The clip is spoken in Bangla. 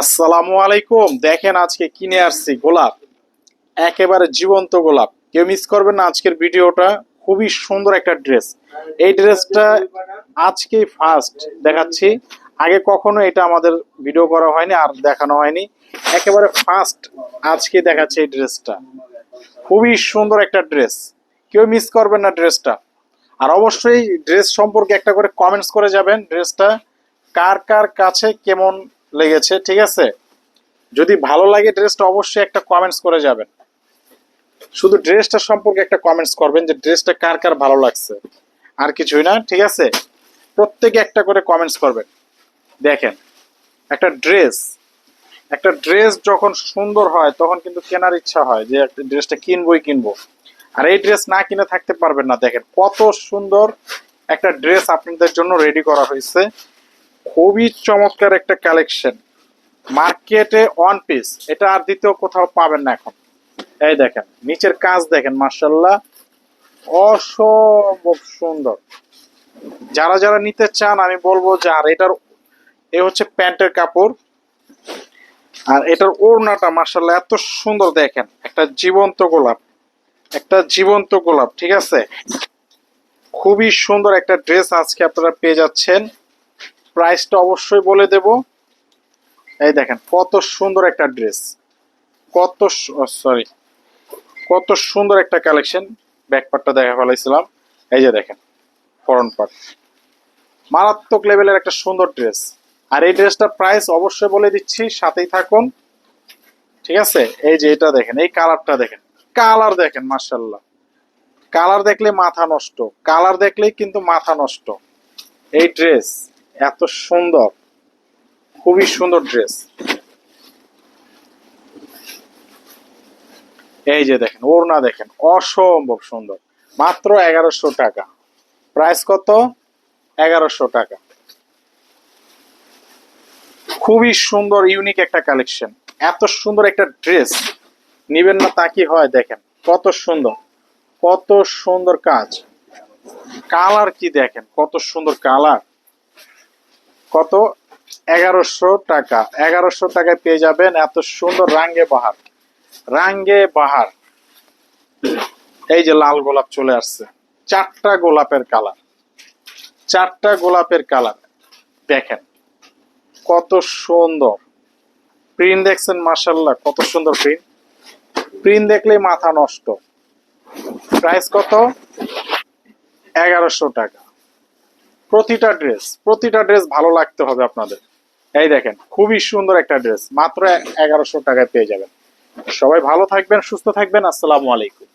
আসসালামু আলাইকুম। দেখেন আজকে কিনে আসছি? গোলাপ। একেবারে জীবন্ত গোলাপ। কেউ মিস করবেন না আজকের ভিডিওটা। খুবই সুন্দর একটা ড্রেস এই ড্রেসটা আজকেই ফার্স্ট দেখাচ্ছি। আগে কখনো এটা আমাদের ভিডিও করা হয়নি, আর দেখানো হয়নি। একেবারে ফার্স্ট আজকে দেখাচ্ছে এই ড্রেসটা খুবই সুন্দর একটা ড্রেস কেউ মিস করবেন না ড্রেসটা আর অবশ্যই ড্রেস সম্পর্কে একটা করে কমেন্টস করে যাবেন। ড্রেসটা কার কার কাছে কেমন লেগেছে, ঠিক আছে? যদি ভালো লাগে ড্রেসটা অবশ্যই একটা কমেন্টস করে যাবেন। শুধু ড্রেসটা সম্পর্কে একটা কমেন্টস করবেন যে ড্রেসটা কার কার ভালো লাগছে। আর কিছুই না, ঠিক আছে? প্রত্যেকে একটা করে কমেন্টস করবেন। দেখেন, একটা ড্রেস একটা ড্রেস যখন সুন্দর হয়, তখন কিন্তু কেনার ইচ্ছা হয় যে ড্রেসটা কিনবই কিনবো। আর এই ড্রেস না কিনে থাকতে পারবেন না। দেখেন, কত সুন্দর একটা ড্রেস আপনাদের জন্য রেডি করা হয়েছে। খুবই চমৎকার একটা কালেকশন। মার্কেটে ওয়ান পিস এটা আর দ্বিতীয় কোথাও পাবেন না এখন। এই দেখেন, নিচের কাজ দেখেন মার্শাল্লাহ অসম্ভব সুন্দর। যারা যারা নিতে চান, আমি বলব যে, আর এটার, এ হচ্ছে প্যান্টের কাপড়। আর এটার ওড়নাটা মার্শাল্লাহ এত সুন্দর দেখেন। একটা জীবন্ত গোলাপ। একটা জীবন্ত গোলাপ, ঠিক আছে? খুবই সুন্দর একটা ড্রেস আজকে আপনারা পেয়ে যাচ্ছেন। প্রাইসটা অবশ্যই বলে দেব। এই দেখেন, কত সুন্দর একটা ড্রেস। কত সরি, কত সুন্দর একটা কালেকশন। ব্যাকপার্টটা দেখা ফেলাইছিলাম। এই যে দেখেন ফরন পার্ট। মারাত্মক লেভেলের একটা সুন্দর ড্রেস। আর এই ড্রেসটার প্রাইস অবশ্যই বলে দিচ্ছি, সাথেই থাকুন। ঠিক আছে? এই যে এটা দেখেন, এই কালারটা দেখেন। কালার দেখেন মার্শাল্লাহ কালার দেখলে মাথা নষ্ট। কালার দেখলেই কিন্তু মাথা নষ্ট। এই ড্রেস। এত সুন্দর, খুবই সুন্দর ড্রেস এই যে দেখেন, ওড়না দেখেন, অসম্ভব সুন্দর। মাত্র এগারোশো টাকা। প্রাইস কত? এগারোশো টাকা। খুবই সুন্দর ইউনিক একটা কালেকশন এত সুন্দর একটা ড্রেস নিবেন না তা কি হয় দেখেন, কত সুন্দর কত সুন্দর কাজ। কালার কি দেখেন, কত সুন্দর কালার কত? এগারোশো টাকা। এগারোশো টাকায় পেয়ে যাবেন এত সুন্দর রাঙ্গে বাহার। রাঙ্গে বাহার। এই যে লাল গোলাপ চলে আসছে। চারটা গোলাপের কালার। চারটা গোলাপের কালার। দেখেন, কত সুন্দর। প্রিন্ট দেখছেন মার্শাল্লাহ কত সুন্দর প্রিন্ট। প্রিন্ট দেখলেই মাথা নষ্ট। প্রাইস কত? এগারোশো টাকা। প্রতিটা ড্রেস প্রতিটা ড্রেস ভালো লাগতে হবে আপনাদের। এই দেখেন, খুবই সুন্দর একটা ড্রেস মাত্র এগারোশো টাকায় পেয়ে যাবেন। সবাই ভালো থাকবেন, সুস্থ থাকবেন, আসসালামু আলাইকুম।